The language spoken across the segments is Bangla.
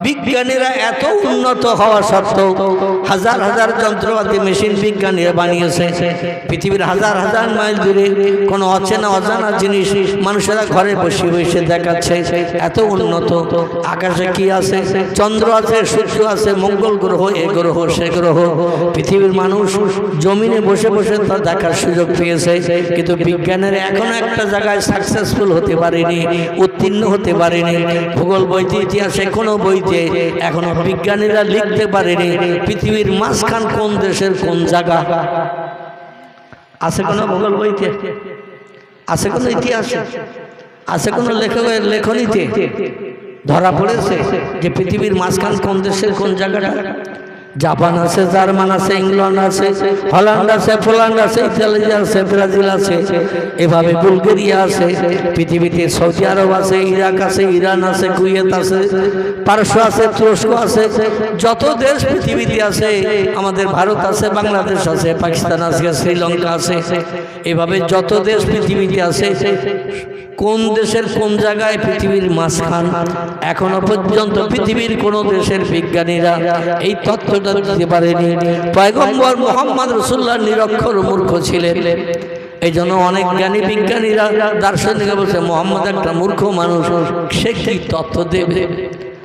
বিজ্ঞানীরা এত উন্নত হওয়া সত্ত্বেও হাজার হাজার যন্ত্রপাতি, মেশিন বিজ্ঞানীরা বানিয়েছে। পৃথিবীর হাজার হাজার মাইল দূরে কোনো অচেনা, অজানা জিনিস মানুষেরা ঘরে বসে বসে দেখাচ্ছে। এত উন্নত। আকাশে কি আছে? চন্দ্র আছে, সূর্য আছে, মঙ্গল গ্রহ, এ গ্রহ, সে গ্রহ। পৃথিবীর মানুষ জমিনে বসে বসে তা দেখার সুযোগ পেয়েছে। কিন্তু বিজ্ঞানের এখনও একটা জায়গায় সাকসেসফুল হতে পারেনি, উত্তীর্ণ হতে পারেনি। ভূগোল বইতে ইতিহাসে কোনো বইতে এখনও বিজ্ঞানীরা লিখতে পারেনি পৃথিবীর মাঝখান কোন দেশের কোন জায়গা। আছে কোনো ভূগোল বইতে? আছে কোনো ইতিহাস? আছে কোনো লেখকের লেখনীতে? ধরা পড়েছে যে পৃথিবীর মাঝখান কোন দেশের কোন জায়গাটা? জাপান আছে, জার্মান আছে ইংল্যান্ড আছে, হল্যান্ড আছে, পোল্যান্ড আছে, ইতালি আছে, ব্রাজিল আছে, এভাবে বুলগেরিয়া আছে, পৃথিবীতে সৌদি আরব আছে, ইরাক আছে, ইরান আছে, কুয়েত আছে, পারস্য আছে, তুরস্ক আছে, যত দেশ পৃথিবীতে আছে, আমাদের ভারত আছে, বাংলাদেশ আছে, পাকিস্তান আছে, শ্রীলঙ্কা আছে, এভাবে যত দেশ পৃথিবীতে আছে, কোন দেশের কোন জায়গায় পৃথিবীর মাঝখান, এখনও পর্যন্ত পৃথিবীর কোন দেশের বিজ্ঞানীরা এই দিতে পারেনি পয়গম্বর মোহাম্মদ রসুল্লাহ নিরক্ষর মূর্খ ছিলেন। এই জন্য অনেক জ্ঞানী বিজ্ঞানীরা দার্শনিক বলছে, মোহাম্মদ একটা মূর্খ মানুষ, সে কি তথ্য দেবে?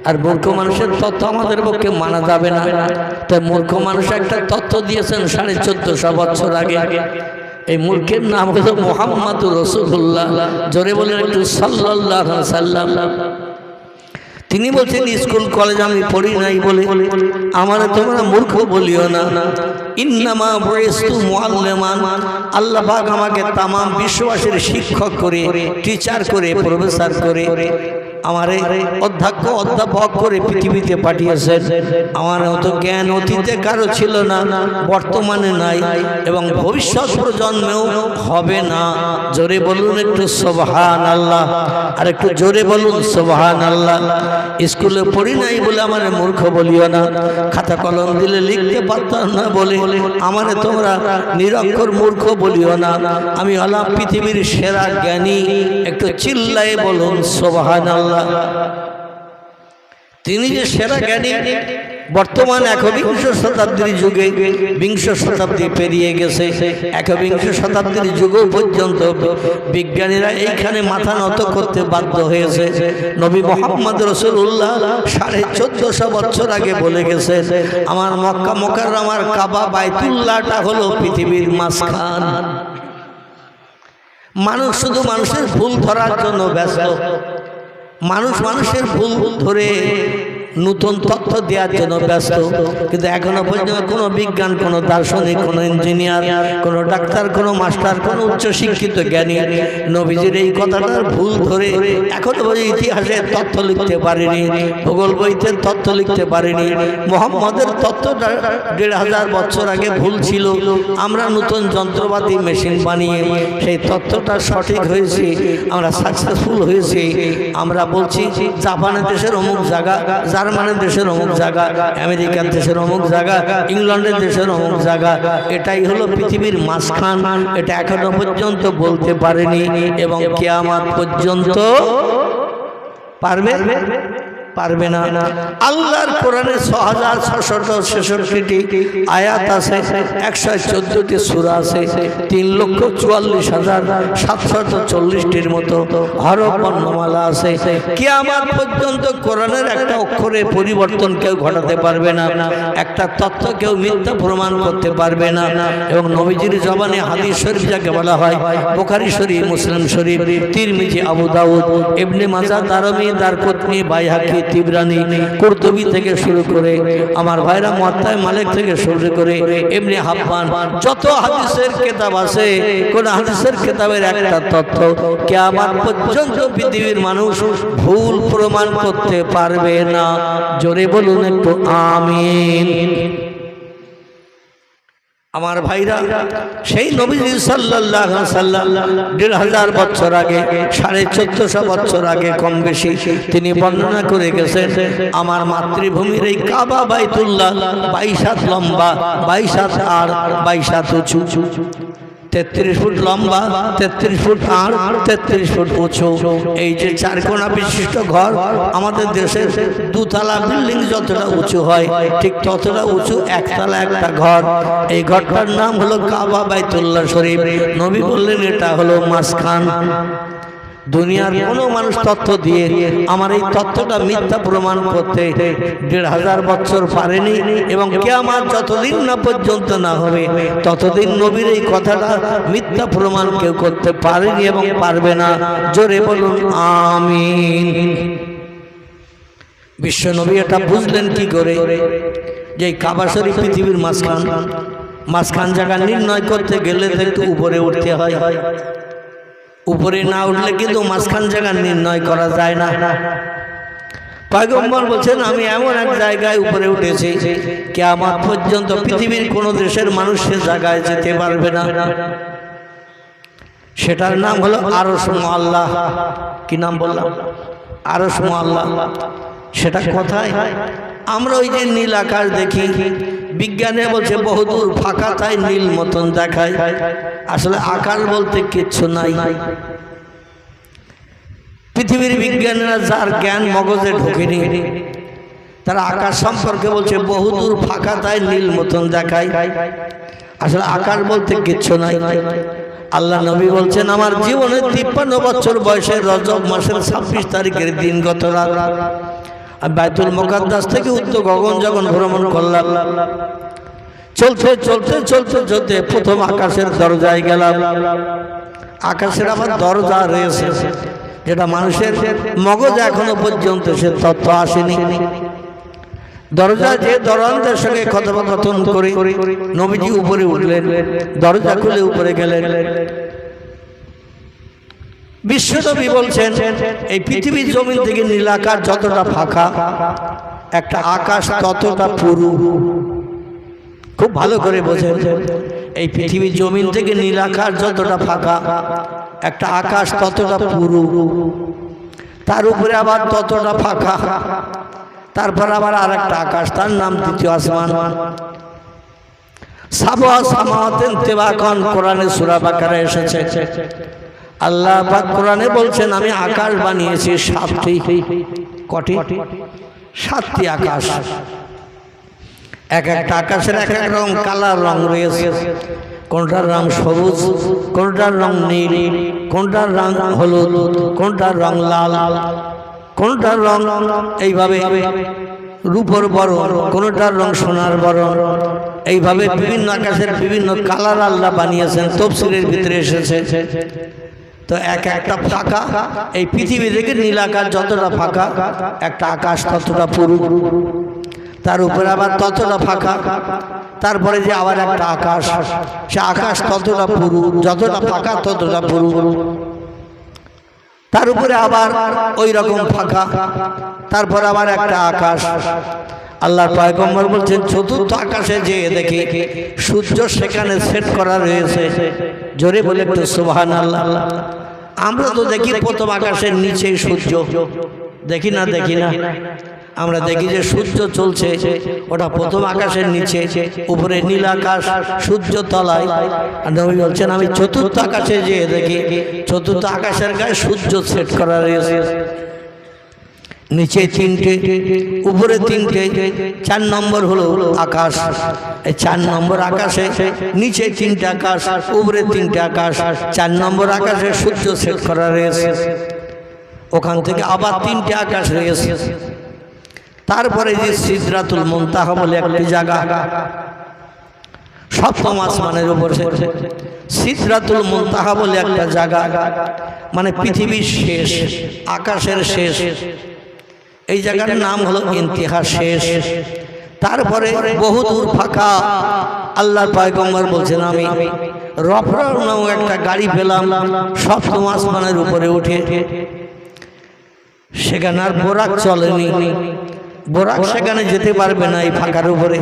আর মূর্খ মানুষের তথ্য আমাদের পক্ষে মানা যাবে না। তাই মূর্খ মানুষ একটা তথ্য দিয়েছেন সাড়ে চোদ্দশো বছর আগে। এই মূর্খের নাম হলো মোহাম্মদ রসুল্লাহ জোরে বলেন একটু সাল্লাহ সাল্লাম তিনি বলছেন স্কুল কলেজ আমি পড়ি নাই বলে আমার তোমরা মূর্খ বলিও না। ইন্নামা বয়েস্তু মুআল্লিমান। আল্লাহ পাক আমাকে তামাম বিশ্ববাসীর শিক্ষক করে টিচার করে প্রফেসর করে আমারে অধ্যক্ষ, অধ্যাপক করে পৃথিবীতে পাঠিয়েছেন। আমার অত জ্ঞান অতীতে কারও ছিল না, বর্তমানে নাই এবং ভবিষ্যৎ প্রজন্মেও হবে না। জোরে বলুন একটু সোবহান আল্লাহ আর একটু জোরে বলুন সোবহান আল্লাহ স্কুলে পড়ি নাই বলে আমার মূর্খ বলিও না, খাতা কলম দিলে লিখতে পারতাম না বলে আমারে তোমরা নিরক্ষর মূর্খ বলিও না। আমি হলাম পৃথিবীর সেরা জ্ঞানী, একটু চিল্লাই বলুন সোবহান আল্লাহ তিনি যে সেরা জ্ঞানী, বর্তমান একবিংশ শতাব্দীর যুগে বিংশ শতাব্দী পেরিয়ে গেছে। একবিংশ শতাব্দীর যুগ পর্যন্ত বিজ্ঞানীরা এইখানে মাথা নত করতে বাধ্য হয়েছে। নবী মোহাম্মদ রসুল্লাহ সাড়ে চোদ্দশো বছর আগে বলে গেছে আমার মক্কা মকার আমার কাবা বাইতুল্লাহটা হলো পৃথিবীর মাঝখান। মানুষ শুধু মানুষের ভুল ধরার জন্য ব্যস্ত। মানুষ মানুষের ভুল ধরে নতুন তথ্য দেওয়ার জন্য ব্যস্ত। কিন্তু এখনও পর্যন্ত কোনো বিজ্ঞান, কোনো দার্শনিক, কোনো ইঞ্জিনিয়ার, কোনো ডাক্তার, কোনো মাস্টার, কোনো উচ্চশিক্ষিত জ্ঞানী নবীজির এই কথাটার ভুল ধরে এখনও পর্যন্ত ইতিহাসের তথ্য লিখতে পারেনি, ভূগোল বইতে তথ্য লিখতে পারেনি। মোহাম্মদের তথ্যটা দেড় হাজার বছর আগে ভুল ছিল। আমরা নতুন যন্ত্রপাতি, মেশিন বানিয়ে সেই তথ্যটা সঠিক হয়েছে, আমরা সাকসেসফুল হয়েছি। আমরা বলছি, জাপানের দেশের অমুক জায়গা জার্মানের দেশের অমুক জায়গা, আমেরিকার দেশের অমুক জায়গা, ইংল্যান্ডের দেশের অমুক জায়গা, এটাই হলো পৃথিবীর মাঝখান, এটা এখনও পর্যন্ত বলতে পারেনি এবং কেয়ামাত পর্যন্ত পারবে? পারবে না। আল্লাহর কোরআনে ছ হাজার ছশত ছেষট্টিটি আয়াত আছে, একশো চোদ্দটি সুরা আছে, তিন লক্ষ চুয়াল্লিশ হাজার সাতশত চল্লিশটির মতো হরফ বর্ণমালা আছে। কি আমার পর্যন্ত কোরআনের একটা অক্ষরে পরিবর্তন কেউ ঘটাতে পারবে না, একটা তথ্য কেউ মিথ্যা প্রমাণ করতে পারবে না। এবং নবীজির জবানে হাদিস শরীফ যাকে বলা হয়, বোখারি শরীফ, মুসলিম শরীফ, তিরমিজি, আবু দাউদ, ইবনে মাজা দারমি দারকুতনি, বাইহাকি তিবরানি কুরতুবি থেকে শুরু করে, আমার ভাইরা মোয়াত্তায় মালিক থেকে শুরু করে এমনি হাব্বান, যত হাদিসের কেতাব আছে, কোন হাদিসের কেতাবের একটা তথ্য, কিয়ামত পর্যন্ত পৃথিবীর মানুষ ভুল প্রমাণ করতে পারবে না। জোরে বলুন একটু, আমিন। আমার ভাইরা, সেই নবীজি সাল্লাহ সাল্লাম দেড় হাজার বছর আগে, সাড়ে চোদ্দশো বছর আগে কম বেশি তিনি বর্ণনা করে গেছেন, আমার মাতৃভূমির এই কাবা বাইতুল্লাহ বাইশ হাত লম্বা, বাইশ হাত আর বাইশ হাত উঁচু। তেত্রিশ ফুট লম্বা, তেত্রিশ ফুট আর তেত্রিশ ফুট উঁচু। এই যে চারকোনা বিশিষ্ট ঘর, আমাদের দেশের দুতলা বিল্ডিং যতটা উঁচু হয়, ঠিক ততটা উঁচু একতলা একটা ঘর। এই ঘরটার নাম হলো কাবা বাইতুল্লাহ শরীফ। নবী বললেন, এটা হলো মাসখান দুনিয়ার কোনো মানুষ তথ্য দিয়ে আমার এই তথ্যটা মিথ্যা প্রমাণ করতে দেড় হাজার বছর পারেনি এবং কে আমার যতদিন না পর্যন্ত না হবে ততদিন নবীর এই কথাটা মিথ্যা প্রমাণ কেউ করতে পারেনি এবং পারবে না। জোরে বলুন আমিন। বিশ্ব নবী এটা বুঝলেন কি করে? যে কাবা শরীফ পৃথিবীর মাঝখান। মাঝখান জায়গা নির্ণয় করতে গেলে একটু উপরে উঠতে হয় হয়। উপরে না উঠলে কিন্তু মাঝখান জায়গা নির্ণয় করা যায় না। পয়গম্বর বলছেন আমি এমন এক জায়গায় উপরে উঠেছি কে আমার পর্যন্ত পৃথিবীর কোন দেশের মানুষ সে জায়গায় যেতে পারবে না। সেটার নাম হলো আরস আল্লাহ কি নাম বললাম? আরস আল্লাহ সেটা কোথায়? আমরা ওই যে নীল আকাশ দেখি। বিজ্ঞানে বলছে, বহুদূর ফাঁকা তাই নীল মতন দেখায়। আসলে আকার বলতে কিচ্ছু নাই। পৃথিবীর বিজ্ঞানীরা যার জ্ঞান মগজে ঢোকেনি, তারা আকাশ সম্পর্কে বলছে, বহুদূর ফাঁকা তাই নীল মতন দেখায়। আসলে আকার বলতে কিচ্ছু নাই। আল্লাহ নবী বলছেন, আমার জীবনে তিপ্পান্ন বছর বয়সে রজব মাসের ছাব্বিশ তারিখের দিন গত রাত আর বাইতুল মোকাদ্দাস থেকে উত্তর গগন যখন ভ্রমণ করলাম। চলতে চলতে চলতে চলতে প্রথম আকাশের দরজায় গেলাম। আকাশের আবার দরজা রয়েছে, যেটা মানুষের মগজ এখনও পর্যন্ত সে তত্ত্ব আসেনি। দরজা যে দরজার সঙ্গে কথোপকথন করে, নবীজি উপরে উঠলেন, দরজা খুলে উপরে গেলেন। বিশ্বনবী বলছেন, এই পৃথিবীর জমিন থেকে নীলাকার যতটা ফাঁকা, একটা আকাশ ততটা পুরু। খুব ভালো করে বোঝেন, এই পৃথিবীর জমিন থেকে নীলাকার যতটা ফাঁকা, একটা আকাশ ততটা পুরু। তার উপরে আবার ততটা ফাঁকা, তারপর আবার আর একটা আকাশ, তার নাম দ্বিতীয় আসমান। সাবা সামাতেন তেবাকন কোরআনে সুরা বাকারে এসেছে। আল্লাহ পাক কোরআনে বলছেন আমি আকাশ বানিয়েছি সাতটি। কটি? সাতটি আকাশ। এক একটা আকাশের এক এক রং কালার রং রয়েছে। কোনটার রং সবুজ কোনটার রং নীল কোনটার রং হলুদ কোনটার রং লাল। কোনটার রং এইভাবে রূপর বরণ কোনটার রং সোনার বরণ। এইভাবে বিভিন্ন আকাশের বিভিন্ন কালার আল্লাহ বানিয়েছেন তফসিলের ভিতরে এসেছে। তো এক একটা ফাঁকা, এই পৃথিবী থেকে নীল আকাশ যতটা ফাঁকা, একটা আকাশ ততটা পুরু। তার উপরে আবার ততটা ফাঁকা, তারপরে যে আবার একটা আকাশ, সে আকাশ ততটা পুরু, যতটা ফাঁকা ততটা পুরু। তার উপরে আবার ওই রকম ফাঁকা, তারপর আবার একটা আকাশ। আল্লাহ পয়গম্বর বলছেন, চতুর্থ আকাশে যে দেখি সূর্য সেখানে সেট করা রয়েছে। জোরে বলে একটু সুবাহান আল্লাহ আমরা তো দেখি প্রথম আকাশের নিচে সূর্য। দেখি না দেখি না আমরা দেখি যে সূর্য চলছে ওটা প্রথম আকাশের নিচে উপরে নীল আকাশ সূর্য তলায়। আর নবী বলছেন আমি চতুর্থ আকাশে যেয়ে দেখি চতুর্থ আকাশের গায়ে সূর্য সেট করা রয়েছে। নিচে তিনটে, উপরে তিনটে, চার নম্বর হলো আকাশ। এই চার নম্বর আকাশে নিচে তিনটে আকাশ, উপরে তিনটে আকাশ, চার নম্বর আকাশে সূর্য সেট করা রয়েছে। ওখান থেকে আবার তিনটে আকাশ রয়েছে। তারপরে যে সিদ্রাতুল মুনতাহা বলে একটি জায়গা, সপ্তম আসমানের উপরে সিদ্রাতুল মুনতাহা বলে একটা জায়গা মানে পৃথিবীর শেষ, আকাশের শেষ। এই জায়গার নাম হলো ইন্তিহাস শেষ। তারপরে বহুদূর ফাঁকা। আল্লাহর পয়গম্বর বলছেন আমি রফরার নামক একটা গাড়ি পেলাম সপ্তম আসমানের উপরে উঠে। সেখানে আর বোরাক চলেনি। বোরাক সেখানে যেতে পারবে না এই ফাঁকার উপরে।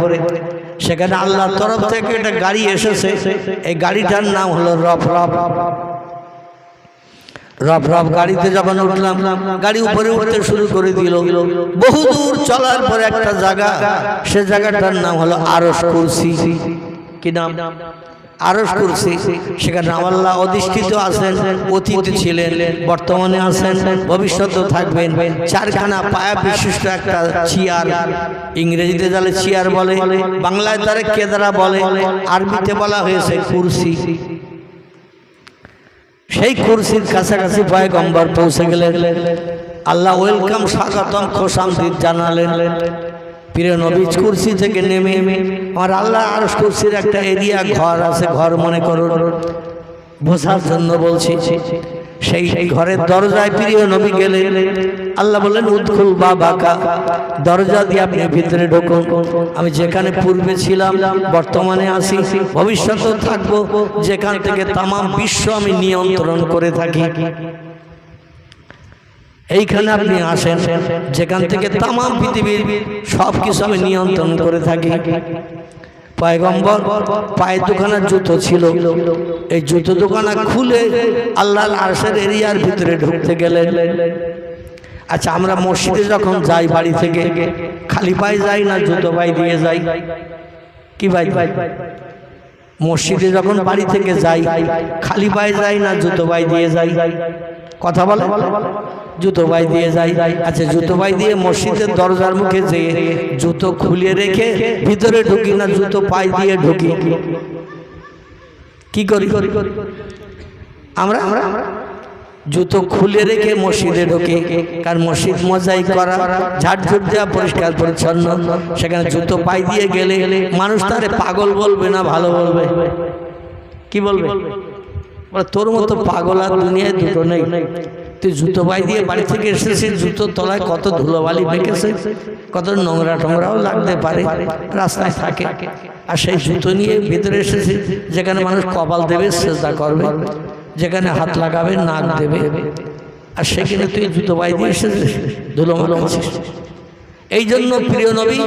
সেখানে আল্লাহর তরফ থেকে একটা গাড়ি এসেছে। এই গাড়িটার নাম হলো রফ রফ রফ রফ গাড়িতে যখন উঠলাম, গাড়ি উপরে উঠতে শুরু করে দিল। বহু দূর চলার পরে একটা জায়গা, সে জায়গাটার নাম হলো আরস কুরসি। কি নাম? আরস করছি সেখানে আল্লাহ অধিষ্ঠিত আছেন, অতীত ছিলেন, বর্তমানে আছেন ভবিষ্যতেও থাকবেন। চারখানা পায়া বিশিষ্ট একটা চেয়ার। ইংরেজিতে যালে চেয়ার বলে, বাংলায় তারে কেদারা বলে। আরবিতে বলা হয়েছে কুরসি। সেই কুরসির কাছাকাছি পয়গম্বর পৌঁছে গেলেন। আল্লাহ ওয়েলকাম স্বাগতম খোসামদিদ জানালেন। প্রিয় নবীজ কুরসি থেকে নেমে আমার আল্লাহ আর কুরসির একটা এরিয়া, ঘর আছে, ঘর মনে করুন। বোঝার জন্য বলছি সেই সেই ঘরের দরজায় প্রিয় নবী গেলে আল্লাহ বললেন বা বাঁকা দরজা দিয়ে আপনি ভিতরে ঢুকুন। আমি যেখানে পূর্বে ছিলাম বর্তমানে আছি। ভবিষ্যতেও থাকব। যেখান থেকে তামাম বিশ্ব আমি নিয়ন্ত্রণ করে থাকি। এইখানে আপনি আসেন। যেখান থেকে তামাম পৃথিবীর সব কিছু আমি নিয়ন্ত্রণ করে থাকি। পয়গম্বর, পায়ের দোকানের জুতো ছিল। এই জুতো দোকানা খুলে আল্লাহ আরশের এরিয়ার ভিতরে ঢুকতে গেলেন। আচ্ছা আমরা মসজিদে যখন যাই বাড়ি থেকে, খালি পায়ে যাই না জুতো পায়ে দিয়ে যাই? কি ভাই ভাই মসজিদে যখন বাড়ি থেকে যাই, খালি পায়ে যাই না জুতো পায়ে দিয়ে যাই? কথা বলে জুতো পায়ে দিয়ে যাই। আচ্ছা জুতো পায়ে দিয়ে মসজিদের দরজার মুখে যেয়ে জুতো খুলে রেখে ভিতরে ঢুকি না জুতো পায়ে দিয়ে ঢুকি? কি করি? আমরা আমরা জুতো খুলে রেখে মসজিদে ঢোকে। কারণ মসজিদ মজাই করা ঝাড়ঝুট দেওয়া পরিষ্কার পরিচ্ছন্ন। সেখানে জুতো পাই দিয়ে গেলে মানুষ তারে পাগল বলবে না ভালো বলবে? কি বলবে? বলে, তোর মতো পাগল আর দুনিয়ায় দুটো নেই। তুই জুতো বাই দিয়ে বাড়ি থেকে এসেছিস জুতোর তলায় কত ধুলোবালি মেখেছে, কত নোংরা টোংরাও লাগতে পারে, রাস্তায় থাকে। আর সেই জুতো নিয়ে ভিতরে এসেছিস যেখানে মানুষ কপাল দেবে, সেজদা করবে, যেখানে হাত লাগাবে, নাক দেবে। আর সেখানে তুই জুতো বাই দিয়ে এসেছিস, ধুলো মাখাচ্ছিস। এই জন্য প্রিয় নবী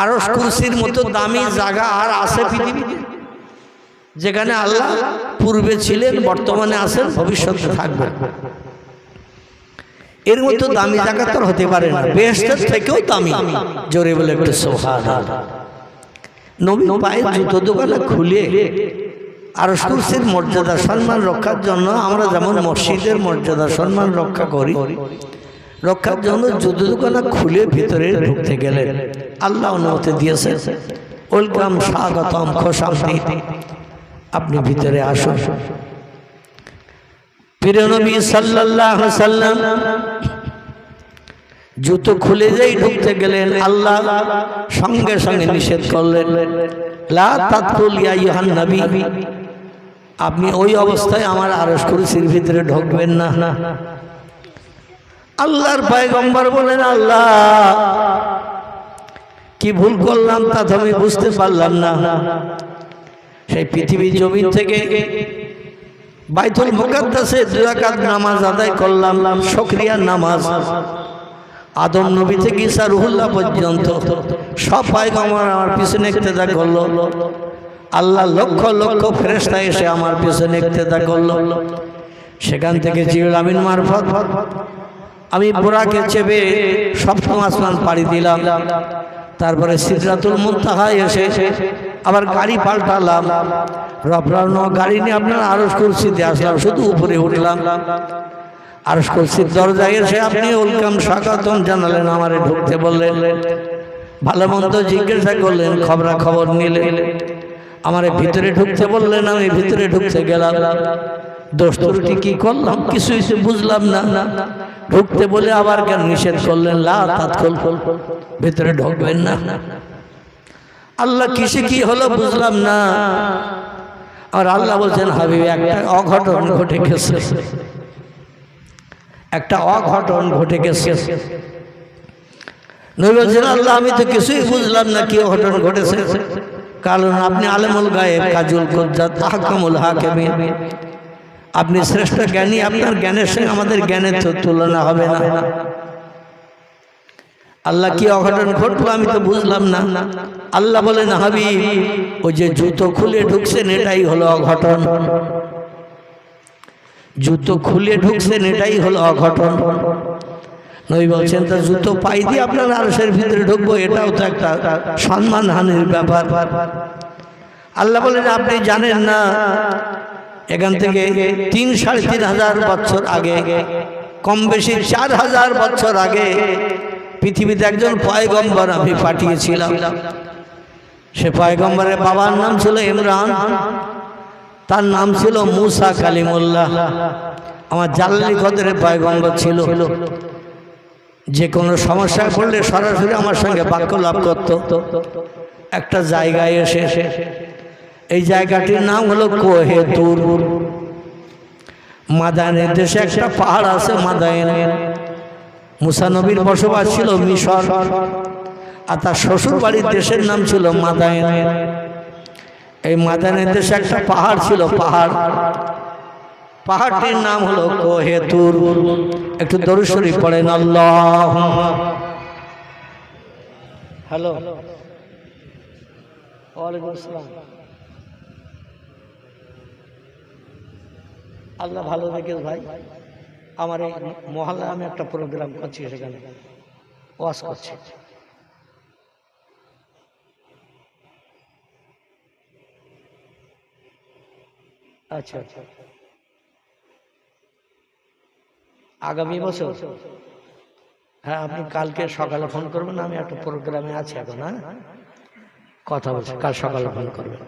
আরস কুরসির মতো দামি জায়গা আর আছে পৃথিবীতে, যেখানে আল্লাহ পূর্বে ছিলেন, বর্তমানে আছেন, ভবিষ্যতে থাকবেন। এর মতো দামি আর হতে পারে না। বেহেস্তের থেকেও দামি। জোরে বলে একটু সোহান নবী পায়ে জুতো দোকানে খুলে আর কুরসির মর্যাদা সম্মান রক্ষার জন্য আমরা যেমন মসজিদের মর্যাদা সম্মান রক্ষা করি রক্ষার জন্য জুতো দোকানে খুলে ভিতরে ঢুকতে গেলেন আল্লাহ অনুমতি দিয়েছে। ওয়েলকাম স্বাগতম খোশান্তি আপনি ভিতরে আসুন। প্রিয় নবী সাল্লাল্লাহু সাল্লাম জুতো খুলে যেই ঢুকতে গেলেন, আল্লাহ সঙ্গে সঙ্গে নিষেধ করলেন নবী আপনি ওই অবস্থায় আমার আরশ কুরসির ভিতরে ঢুকবেন না। না আল্লাহর পয়গম্বর বলেন, আল্লাহ, কি ভুল করলাম তা তো আমি বুঝতে পারলাম না। সেই পৃথিবী জমিন থেকে বাইতুল মুকাদ্দাসে দুরাকাত নামাজ আদায় করলাম, শুকরিয়া নামাজ। আদম নবী থেকে ঈসা রুহুল্লাহ পর্যন্ত সব পায়গম্বর আমার পিছনে ইক্তেদা করল। আল্লাহ লক্ষ লক্ষ ফেরেশতা এসে আমার পিছনে ইক্তেদা করল। সেখান থেকে জিবুল আমিন মারফত আমি বোরাকে চেপে সপ্তম আসমান পাড়ি দিলাম। তারপরে সিদ্ধাতুল মুন্তাহায় এসে আবার গাড়ি পাল্টালাম। রফরান গাড়ি নিয়ে আপনার আরস কুরসিতে আসলাম শুধু উপরে উঠলাম। আরস কুরসির দরজায় এসে আপনি ওয়েলকাম স্বাগতম জানালেন, আমারে ঢুকতে বললেন। ভালো মন্দ জিজ্ঞাসা করলেন, খবরা খবর নিলেন। আমারে ভিতরে ঢুকতে বললেন, আমি ভিতরে ঢুকতে গেলাম। দোষ কি করলাম কিছু কিছু বুঝলাম না। ঢুকতে বলে আবার কেন নিষেধ করলেন? লা তাৎক্ষল ভিতরে ঢুকবেন না। আল্লাহ কিসে কি হলো বুঝলাম না। আর আল্লাহ বলছেন, হাবিব, একটা অঘটন ঘটে গেছে। একটা অঘটন ঘটে গেছে। নবী বলছেন, আল্লাহ, আমি তো কিছুই বুঝলাম না কি অঘটন ঘটেছে। কারণ আপনি আলেমুল গায়েব, কাজুল কুজ্জাত, আহকামুল হাকিমিন। আপনি শ্রেষ্ঠ জ্ঞানী, আপনার জ্ঞানের সঙ্গে আমাদের জ্ঞানের তো তুলনা হবে না। আল্লাহ কি অঘটন ঘটলো আমি তো বুঝলাম না। আল্লাহ বলেন হাবি ওই যে জুতো খুলে ঢুকছেন এটাই হলো অঘটন। জুতো খুলে ঢুকছেন এটাই হলো অঘটন। নই বলছেন তো জুতো পাই দিয়ে আপনার আরসের ভিতরে ঢুকবো এটাও তো একটা সম্মানহানির ব্যাপার। আল্লাহ বলেন আপনি জানেন না এখান থেকে তিন সাড়ে তিন হাজার বছর আগে কম বেশি চার হাজার বছর আগে পৃথিবীতে একজন পয়গম্বর আমি পাঠিয়েছিলাম। সে পয়গম্বরের বাবার নাম ছিল ইমরান। তার নাম ছিল মুসা কালিমুল্লাহ। আমার জাল্লি কদরের পয়গম্বর ছিল। যে কোনো সমস্যায় পড়লে সরাসরি আমার সঙ্গে বাক্য লাভ করত। একটা জায়গায় এসে এই জায়গাটির নাম হলো কোহে কোহেতুর মাদায়নের দেশে একটা পাহাড় আছে মাদায়ন মুসানবীর বসবাস ছিল মিশর। আর তার শ্বশুর বাড়ির দেশের নাম ছিল মাদায়ন। এই মাদায়নের দেশে একটা পাহাড় ছিল পাহাড়। পাহাড়টির নাম হলো কোহেতুর। একটু দরুশরী পড়েন আল্লাহ হ্যালো। ওয়ালাইকুম আসসালাম। আল্লাহ ভালো দেখে ভাই। আমার এই মহল্লায় আমি একটা প্রোগ্রাম করছি সেখানে। ওয়াশ করছি। আচ্ছা। আচ্ছা আগামী বছর? হ্যাঁ আপনি কালকে সকালে ফোন করবেন আমি একটা প্রোগ্রামে আছি এখন হ্যাঁ? কথা বলছি কাল সকালে ফোন করবেন।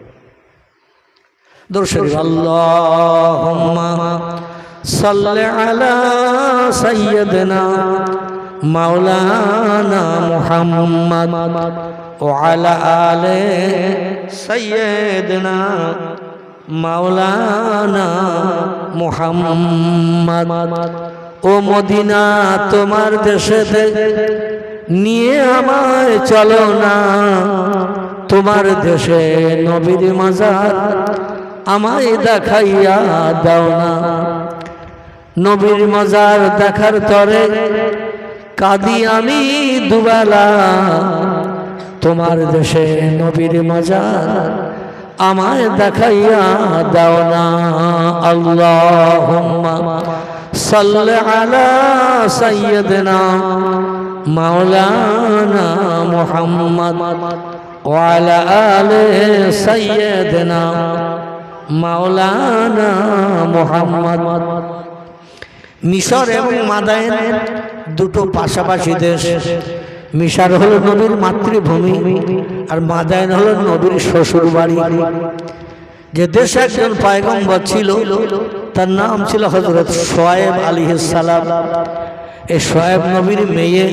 দর্শক আল্লাহুম্মা সাল্লি আলা সাইয়্যিদিনা মাওলানা মুহাম্মদ وعلى آل سيدنا মাওলানা মুহাম্মদ ও মদিনা তোমার দেশেতে নিয়ে আমায় চলো না তোমার দেশে নবীর মাজার আমায় দেখাইয়া দাও না নবীর মাজার দেখার তরে কাঁদি আমি দুবেলা। তোমার দেশে নবীর মাজার আমায় দেখাইয়া দাও না। আল্লাহুম্মা সাল্লি আলা সাইয়্যিদিনা মাওলানা মুহাম্মদ ওয়া আলা সাইয়্যিদিনা মাওলানা মুহাম্মদ মিশর এবং মাদায়েন দুটো পাশাপাশি দেশ। মিশার হলো নবীর মাতৃভূমি আর মাদায়ন হলো নবীর শ্বশুর বাড়ি যে দেশে একজন পায়গম্বর ছিল, তার নাম ছিল হজরত সোয়েব আলী সালাম। এই সোয়েব নবীর মেয়ে,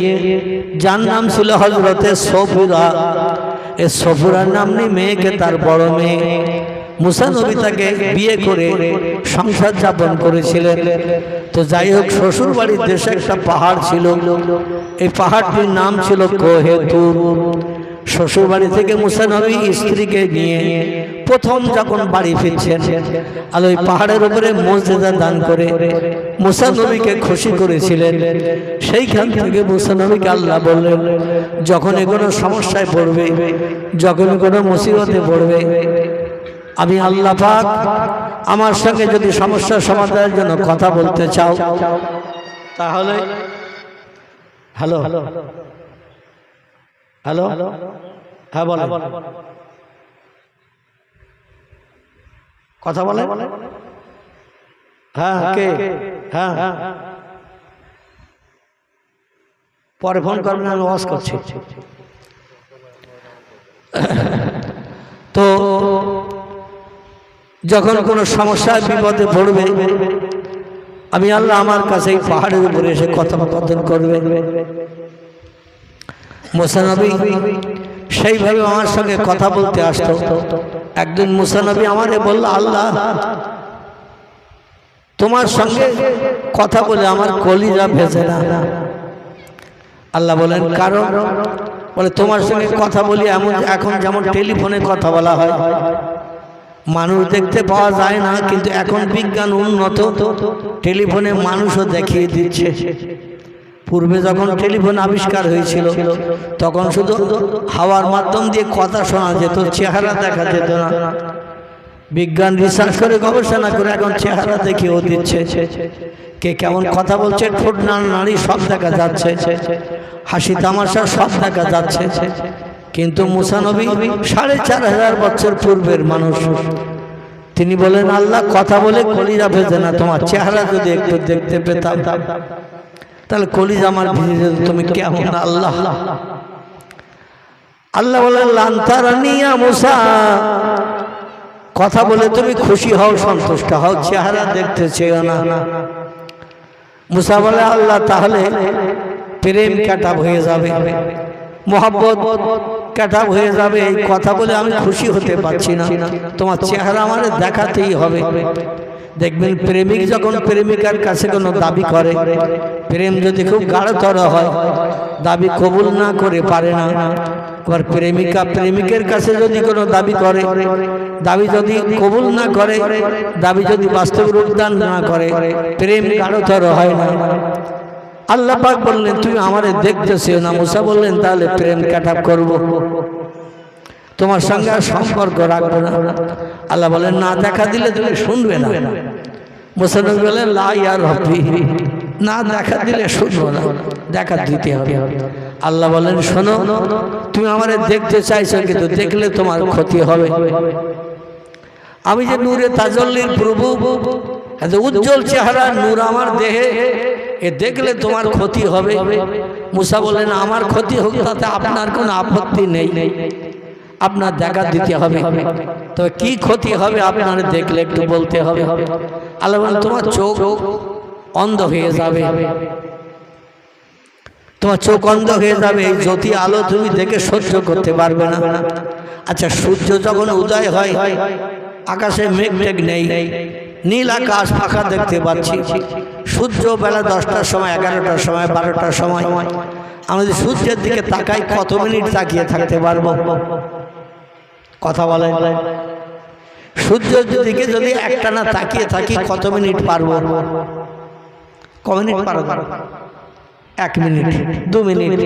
যার নাম ছিল হজরতে সফুরা। এ সফুরার নাম নেই মেয়েকে তার বড় মেয়ে। মুসা নবী তাকে বিয়ে করে সংসার যাপন করেছিলেন। তো যাই হোক শ্বশুর বাড়ির দেশে একটা পাহাড় ছিল। এই পাহাড়টির নাম ছিল কোহেতুর শ্বশুর বাড়ি থেকে মুসা নবী স্ত্রীকে নিয়ে প্রথম যখন বাড়ি ফিরছেন আর ওই পাহাড়ের উপরে মসজিদা দান করে মুসা নবীকে খুশি করেছিলেন। সেইখান থেকে মুসা নবীকে আল্লাহ বললেন যখন কোনো সমস্যায় পড়বে যখন কোনো মুসিবতে পড়বে আমি আল্লাহ পাক আমার সঙ্গে যদি সমস্যার সমাধানের জন্য কথা বলতে চাও তাহলে হ্যালো হ্যালো হ্যালো হ্যাঁ বলে। কথা বলে? হ্যাঁ কে? হ্যাঁ। পরে ফোন করবেন আমি ওয়াজ করছি। তো যখন কোনো সমস্যায় বিপদে পড়বে, আমি আল্লাহ আমার কাছে এই পাহাড়ের উপরে এসে কথোপকথন করবে। মোসানবী সেইভাবে আমার সঙ্গে কথা বলতে আসতো। একদিন মুসানবী আমারে বলল, আল্লাহ, তোমার সঙ্গে কথা বলে আমার কলিজা ভেসে না। আল্লাহ বলেন, কারণ? বলে, তোমার সঙ্গে কথা বলি এমন, এখন যেমন টেলিফোনে কথা বলা হয় মানুষ দেখতে পাওয়া যায় না কিন্তু এখন বিজ্ঞান উন্নত। টেলিফোনে মানুষও দেখিয়ে দিচ্ছে। পূর্বে যখন টেলিফোন আবিষ্কার হয়েছিল তখন শুধু হাওয়ার মাধ্যম দিয়ে কথা শোনা যেত চেহারা দেখা যেত না। বিজ্ঞান রিসার্চ করে গবেষণা করে এখন চেহারা দেখিয়েও দিচ্ছে। কে কেমন কথা বলছে ঠোঁট নাড়ি সব দেখা যাচ্ছে। হাসি তামাশা সব দেখা যাচ্ছে। কিন্তু মুসানবী সাড়ে চার হাজার বছর পূর্বের মানুষ। তিনি বলেন, আল্লাহ কথা বলে কলিজা ভেজে না, তোমার চেহারা যদি একটু দেখতে পেতাম, তাহলে কলিজা আমার ভিজে যেত, তুমি কেমন আল্লাহ? আল্লাহ বলেন লান্তারানিয়া মুসা, কথা বলে তুমি খুশি হও, সন্তুষ্ট হও, চেহারা দেখতে চেয়েও না। মুসা বলে, আল্লাহ, তাহলে প্রেম কাটা হয়ে যাবে কাটা হয়ে যাবে, এই কথা বলে আমি খুশি হতে পারছি না। তোমার চেহারা আমার দেখাতেই হবে। দেখবেন প্রেমিক যখন প্রেমিকার কাছে কোনো দাবি করে, প্রেম যদি খুব গাঢ়তর হয়, দাবি কবুল না করে পারে না। আবার প্রেমিকা প্রেমিকের কাছে যদি কোনো দাবি করে, দাবি যদি কবুল না করে, দাবি যদি বাস্তব রূপদান না করে, প্রেম গাঢ়তর হয় না। আল্লাহ পাক বললেন, তুমি আমারে দেখতেছিও না। মুসা বললেন, তাহলে প্রেম কাটাপ করব। তোমার সঙ্গে আর সম্পর্ক রাখব না। আল্লাহ বলেন না দেখা দিলে তুমি শুনবে না। মুসানবী বলেন লা ইয়ার হবি না দেখা দিলে শুনব না, দেখা দিতে হবে। আল্লাহ বলেন শোনো, তুমি আমারে দেখতে চাইছো, কিন্তু দেখলে তোমার ক্ষতি হবে। আমি যে নূরে তাজল্লির প্রভু উজ্জ্বল চেহারা, নূর আমার দেহে এ দেখলে তোমার ক্ষতি হবে। মুসা বলেন আমার ক্ষতি হোক তাতে আপনার কোনো আপত্তি নেই। আপনার দেখা দিতে হবে। তবে কি ক্ষতি হবে আপনার দেখলে একটু বলতে হবে। আল্লাহ বলেন তোমার চোখ অন্ধ হয়ে যাবে। তোমার চোখ অন্ধ হয়ে যাবে এই জ্যোতি আলো তুমি দেখে সহ্য করতে পারবে না। আচ্ছা সূর্য যখন উদয় হয় আকাশে মেঘ মেঘ নেই। নীল আকাশ ফাঁকা দেখতে পাচ্ছি। সূর্য বেলা দশটার সময় এগারোটার সময় বারোটার সময়। আমাদের সূর্যের দিকে তাকাই কত মিনিট তাকিয়ে থাকতে পারব? কথা বলে সূর্যের দিকে যদি একটানা তাকিয়ে থাকি কত মিনিট পারব? ক মিনিট পারব। এক মিনিট দু মিনিট।